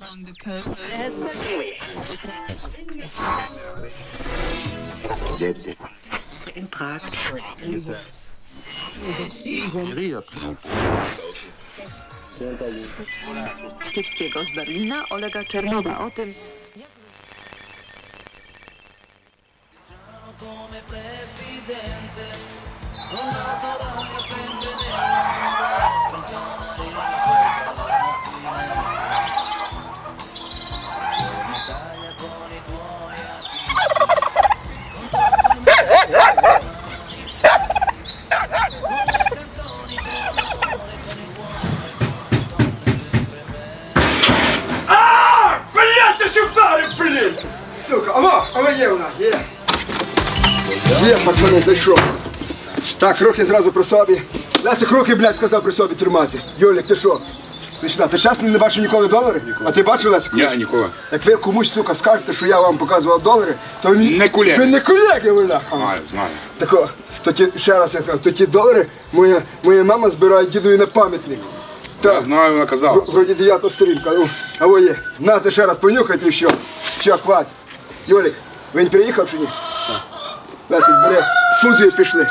along the coast. in Prag. Z Berlina, Olega Czernowa. O tym знайшов. Так, руки зразу при собі. Лесик, руки, блядь, сказав при собі тримати. Юлік, ти що? Ти що, ти чесно не бачив ніколи долари? А ти бачив, Лесик? Я ніколи. Як ви комусь, сука, скажете, що я вам показував долари, то він... Не колеги. Ви не колеги, Оля. Знаю, знаю. Тако, то ті, ще раз я кажу, то ті долари моя, моя мама збирає дідові на пам'ятник. Я знаю, вона казала. Вроді дев'ята сторінка. Ну, а во є. Нате ще раз понюхайте і все. Все, хватить. Юлік, він приїхав чи ні? Так. Лесик, бери, фузію пішли.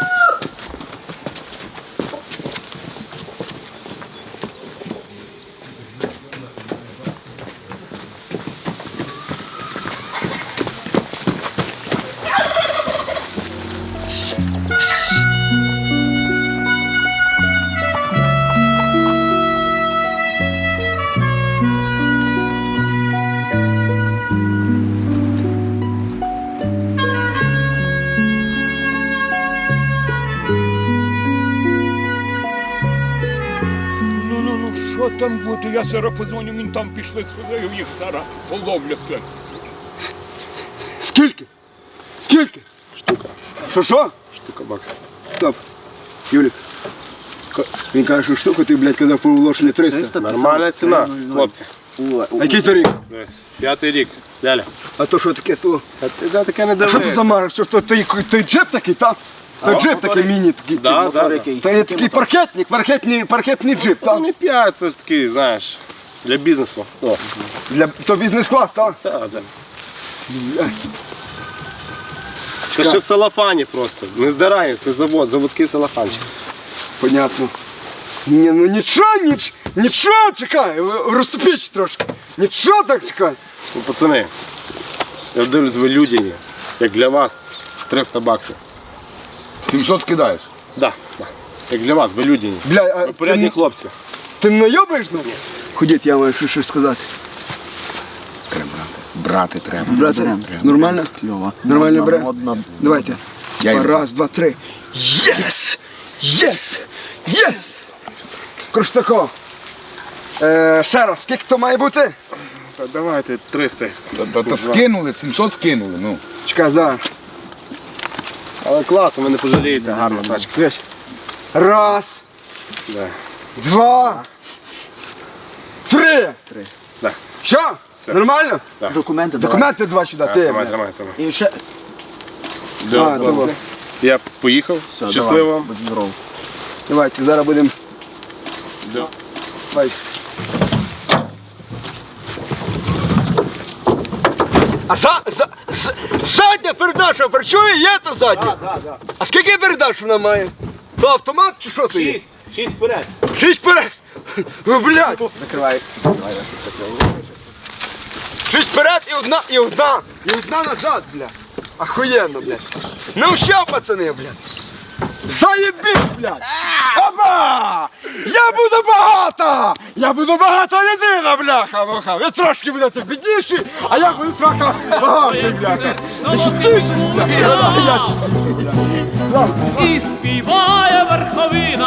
Що там буде? Я зараз позвоню, він там пішли сюди, їх зараз половлять. Скільки? Скільки? Штука. Що що? Штука баксів. Стоп. Юлік. Він каже, що штуку ти, блядь, казав по оголошенню 300. Нормальна ціна, хлопці. А який це рік? П'ятий рік. Ляля. А то що таке, то? А ти да, таке не А що дивися. це за мар? Що то той, той джип такий, так? Той джип такий міні такий. Да, да, да. То є такий паркетник, паркетний, паркетний джип, Та так? не п'ять, це ж такий, знаєш, для бізнесу. О, Для, то бізнес-клас, так? так, так. Це ще в салафані просто. Не здирає, це завод, заводський салафанчик. Понятно. Ні, ну нічого, ніч, нічого, чекай, розступіть трошки. Нічого так чекай. Ну, пацани, я дивлюсь, ви людяні. Як для вас 300 баксів. 700 скидаєш. Да, да. Як для вас, ви людяні. Бля, а Ви порядні ти, хлопці. ти не найобаєш мене? Ходіть, я маю щось, сказати. Треба брати. Брати треба. Брате, нормально? Нормально, бре? Давайте. Я. Раз, два, три. Єс! Єс! Єс! Круштако. Е, ще раз, скільки то має бути? Та Давайте 300. Та, та, та скинули, 700 скинули, ну. Чекай, зараз. Але класно, ви не пожалієте, гарна тачка. Дивись. Раз, Да. два, три. Три. Да. Що? Нормально? Документи Документи два сюди, ти. Тримай, тримай, тримай. І ще Все, А, хлопці. давай. Я поїхав. Все, Щасливо. давай, будь здоров. Давайте, зараз будемо. Все. Давай. А за, за, за, задня передача, працює, є та задня? А скільки передач вона має? То автомат чи що то є? Шість. Шість вперед. Шість вперед! Ну, блядь! Закривай. Шість вперед і одна, і одна, і одна назад, блядь. Охуєнно, блядь. Ну що, пацани, блядь? Заєбіть, блядь! Опа! Я буду багата! Я буду багата людина, бляха, муха. Ви трошки будете бідніші, а я буду трохи багатший, бляха. Ти що ти, бляха? Ще і співає верховина,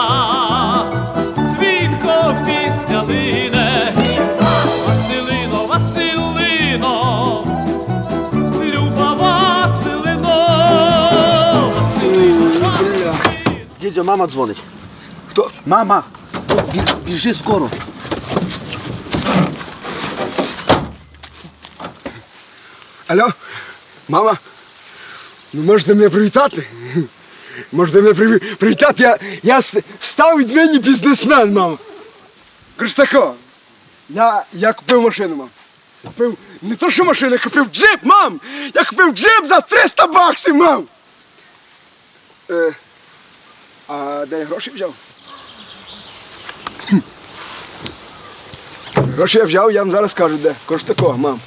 Дідьо, мама дзвонить. Хто? Мама! бі- Біжи скоро. Алло? Мама? Ну можете мене привітати? Можете мене приві- привітати? Я, я став від мене бізнесмен, мама. Криштако, я, я купив машину, мам. Купив не то, що машину, я купив джип, мам! Я купив джип за 300 баксів, мам! Е, а де гроші взяв? Гроші я взяв, я вам зараз скажу, де. Кож такого, мам.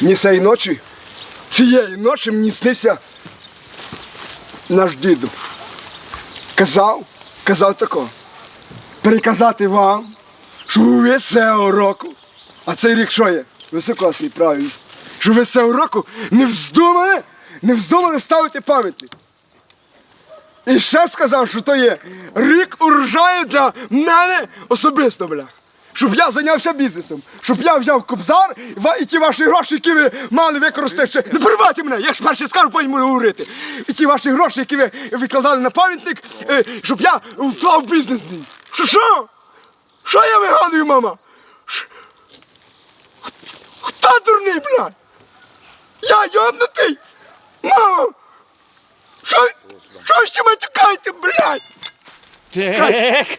Мені цієї ночі, цієї ночі мені снився наш діду. Казав, казав тако. Переказати вам, що ви цього року, а цей рік що є? Високосний, правильно. Що ви цього року не вздумали, не вздумали ставити пам'ятник. І ще сказав, що то є рік урожаю для мене особисто, блях. Щоб я зайнявся бізнесом, щоб я взяв кобзар і ті ваші гроші, які ви мали використати ще. Не перебивайте мене, я спершу скажу, потім буду говорити. І ті ваші гроші, які ви відкладали на пам'ятник, е, щоб я вклав бізнес мій. Що що? Що я вигадую, мама? Ш- Хто дурний, блядь? Я йобнутий? Мама! Що, що ще матюкаєте, блядь? Так.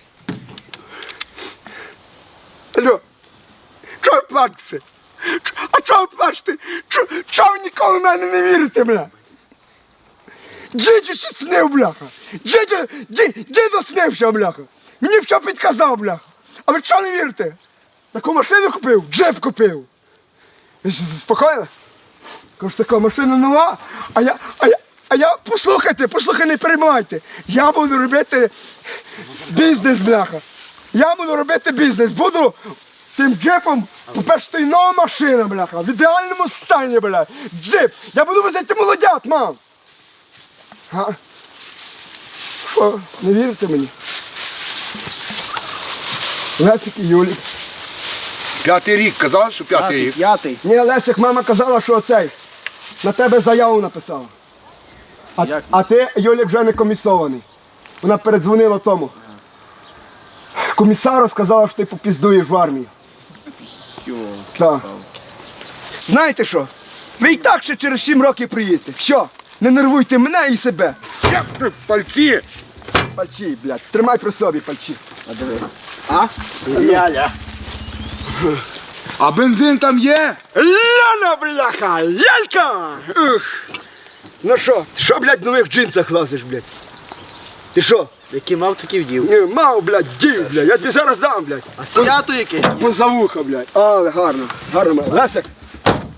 Алло, чого ви плачете? А чого ви плачете? Чого ви ніколи в мене не вірите, бля? Дідю ще снив, бляха. Дідю, ді- діду снився, бляха. Мені все підказав, бляха. А ви чого не вірите? Таку машину купив, джип купив. Ви ж заспокоїли? Кажу, така машина нова, а я, а я, а я, послухайте, послухайте, не переймайте. Я буду робити бізнес, бляха. Я буду робити бізнес. Буду тим джипом, по-перше, то нова машина, бляха. В ідеальному стані, бля. Джип. Я буду возити молодят, мам. А? Що, не вірите мені? Лесик і Юлік. П'ятий рік казав, що п'ятий рік. П'ятий. Ні, Лесик, мама казала, що цей. На тебе заяву написала. А, а ти, Юлік, вже не комісований. Вона передзвонила тому. Комісару сказала, що ти попіздуєш в армію. Так. Знаєте що? Ви і так ще через 7 років приїдете. Що? Не нервуйте мене і себе. Як ти пальці? Пальчі, блядь, тримай при собі пальчі. А бензин там є? Ляна, бляха, лялька! Ух. Ну що, ти що, блядь, в нових джинсах лазиш, блядь? Ти що? Який мав, такий вдів. Ні, мав, блядь, дів, блядь, я тобі зараз дам, блядь. А свято якесь? Поза вуха, блядь. Але гарно, гарно. мав. Лесик,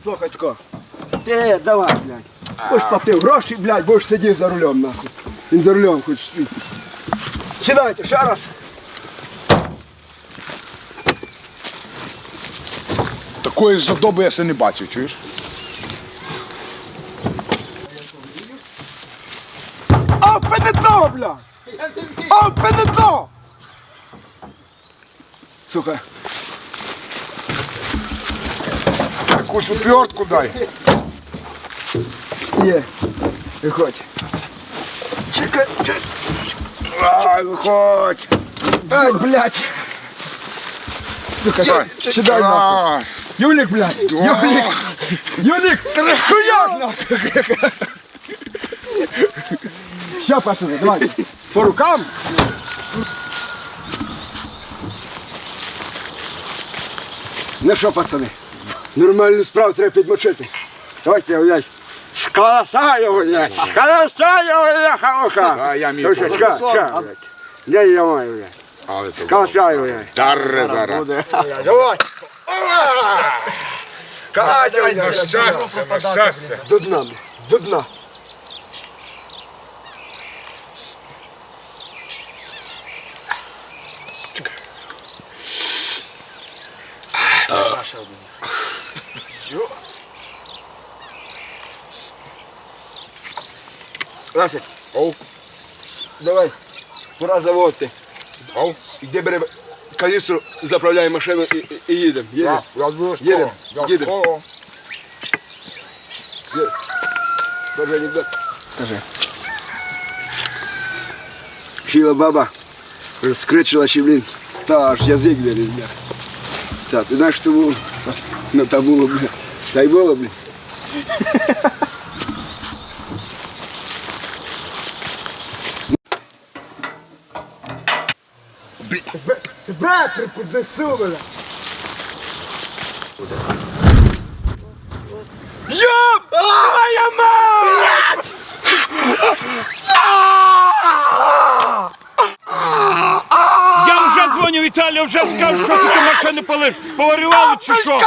слухай тако. Ти, давай, блядь. Будеш платив гроші, блядь, будеш сидів за рулем, нахуй. Він за рулем хоч світ. Сідайте, ще раз. Такої задоби я ще не бачив, чуєш? Door! Open the door! Сука, Якусь утвертку дай. є. Виходь. Чекай, чекай. Ай, виходь. Ай, блядь. Сука, Дай. сідай нахуй. Раз. Юлік, блядь! Юлік! Юлік! Хуяк нахуй! Все, пацани, давай. По рукам. Ну що, пацани, нормальну справу треба підмочити. Давайте, блядь. Шкалоса його, блядь! Шкалоса його, бляха-муха! А я мій що, чекай, чекай, блядь. Де я маю, блядь? Але то його, блядь. Дарре зараз. Давай! Катя, На щастя, на щастя. До дна, блядь, до дна. Ласик, Оу. давай, пора заводити. Оу. Іди бери каністру, заправляй машину і, і, і їдемо. Їдемо. Я обов'язково. Їдемо, Я їдемо. скоро. Скажи анекдот. Скажи. Шила баба розкричила ще, блін, та аж язик виліз, бля. Та, ти знаєш, що було? Ну, та було, бля. Та й було, блін. Тебе приподнесу, бля. Йоп! Твоя мать! Я вже дзвоню Віталію, вже скажу, що ти ті машини полиш. Поварювали чи що?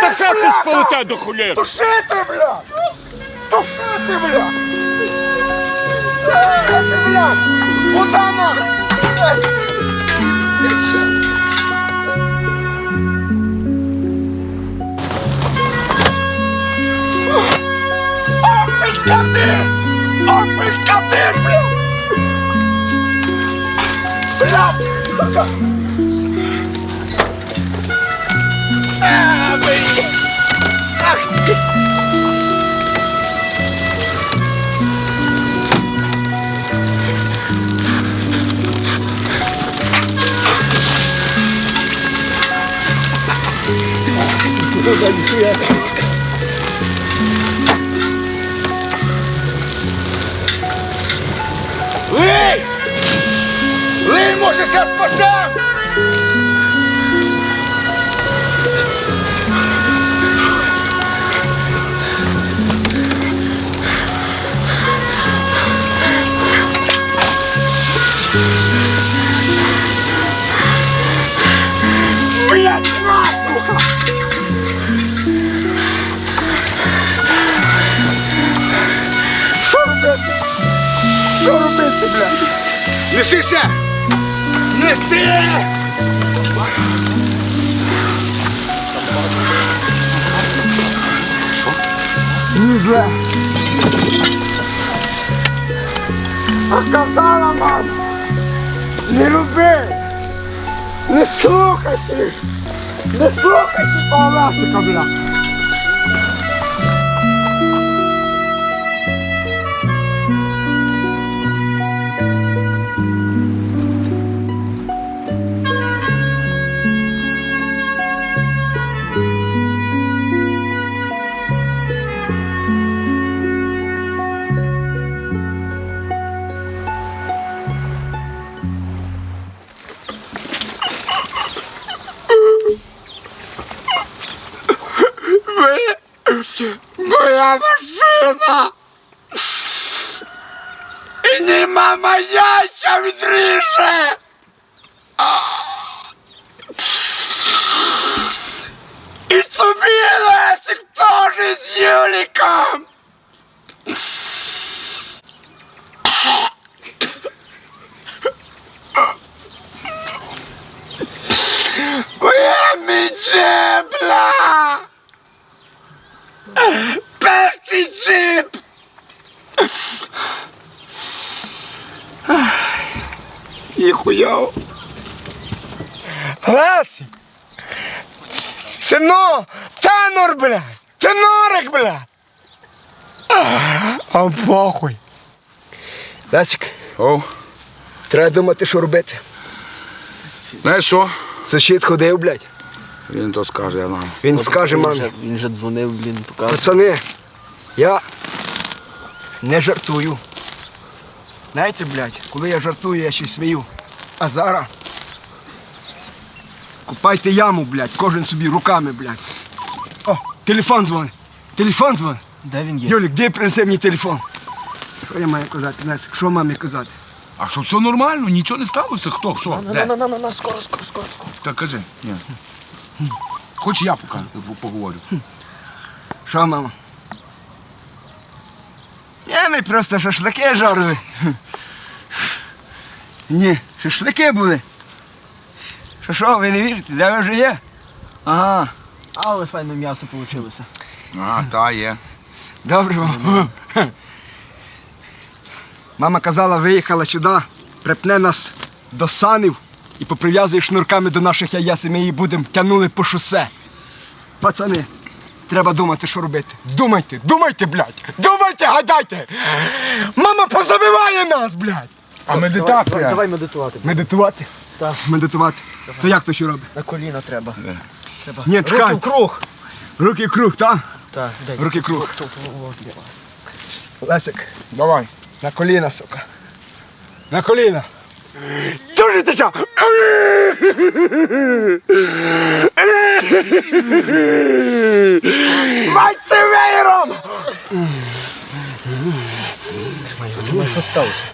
Та хати сполетять до хули. Тушити, бля! Тушити, бля! Е, бля! Куда нахуй? Опелькадир! Опелькадир, бля! Бля! А, блин! Ах ты! А казала мама, не роби! Не слухайся! Не слухайся того Ласика, бля! І нема моя, що відріже! І собі Лесик теж з Юліком! Моя міджебла! Перший джип! І хуяв. Лесик! Сино! Тенор, блядь! Тенорик, блядь! А похуй. Лесик, О, треба думати, що робити. знаєш що? Сусід ходив, блядь. Він то скаже, я знаю. Він скаже Він мамі. вже, він вже дзвонив, блін, показував. Пацани, я не жартую. Знаєте, блядь, коли я жартую, я ще й смію. А зараз купайте яму, блядь, кожен собі руками, блядь. О, телефон дзвонить. Телефон дзвонить. Де він є? Юлік, де принеси мені телефон? Що я маю казати, Лесик? Що мамі казати? А що все нормально? Нічого не сталося? Хто? Що? Де? На, на, на, на, скоро, скоро, скоро, скоро. Так кажи. Ні. Хоч я пока поговорю. Що, мама? Ми просто шашлики жарили. Ні, шашлики були. Що що, ви не вірите, де ви вже є? Ага, Але файне м'ясо вийшло. А, та є. добре. мама. Мама казала, виїхала сюди, припне нас до санів і поприв'язує шнурками до наших яєць, і ми її будемо тягнули по шосе. Пацани, треба думати, що робити. Думайте, думайте, блядь! Думайте, гадайте! Мама позабиває нас, блядь! А медитація? Давай медитувати. Медитувати? Так. Медитувати. То як то що робить? На коліна треба. Треба. Ні, Руки в круг. Руки круг, так? Так. Руки круг. О, о. Лесик, Давай. на коліна, сука. На коліна. Чужитися! Майте веєром! Тримай, тримай, що сталося?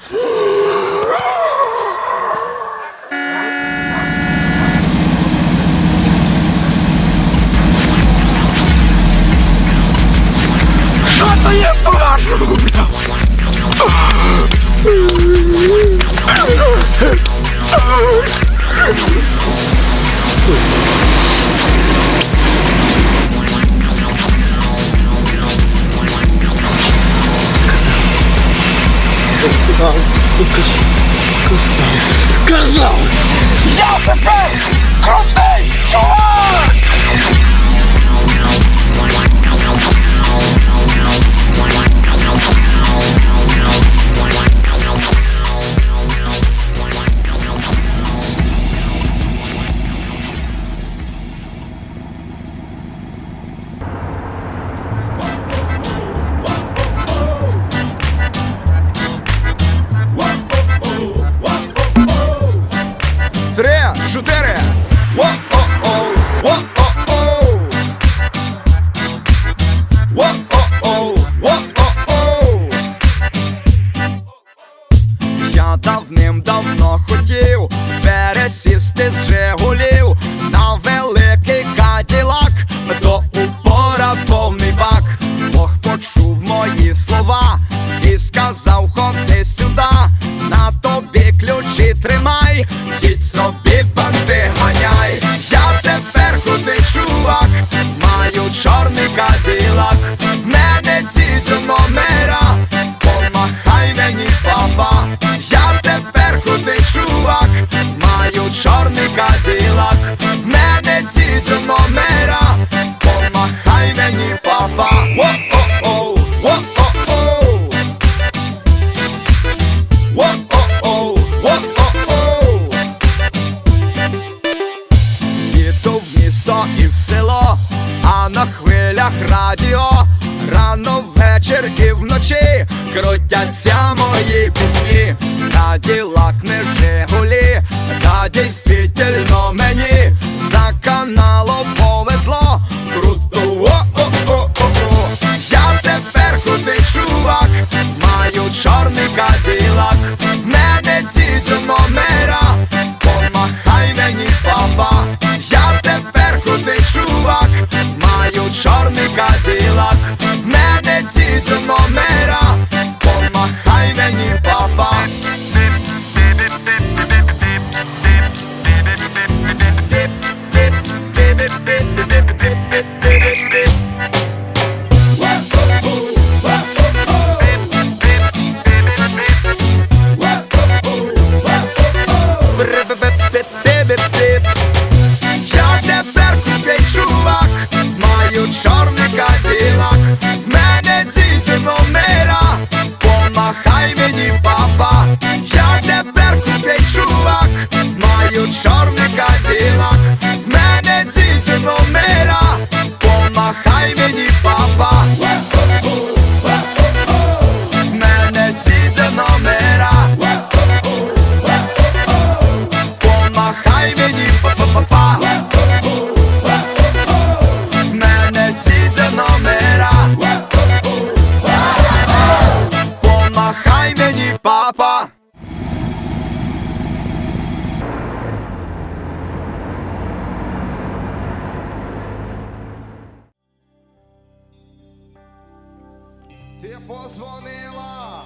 Ти позвонила,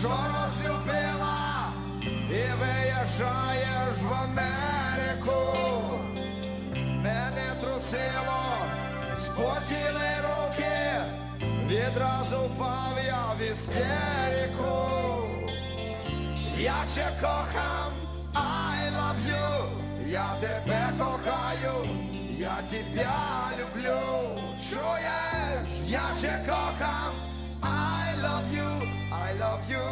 що розлюбила і виїжджаєш в Америку, мене трусило, спотіли руки, відразу впав я в істерику. Я ще кохам, I love you, я тебе кохаю, я тебе люблю, чуєш, я ще кохам. I love you, I love you.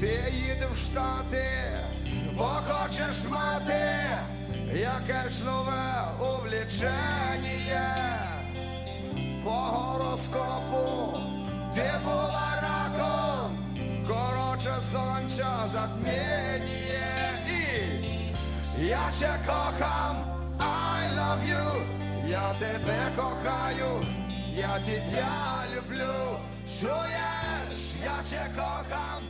Ти їде в штати, бо хочеш мати якесь нове увлічення по гороскопу ти була раком, короче сонця затмінє і я ще кохам, I love you я тебе кохаю, я тебя люблю, чуєш, я ще кохам,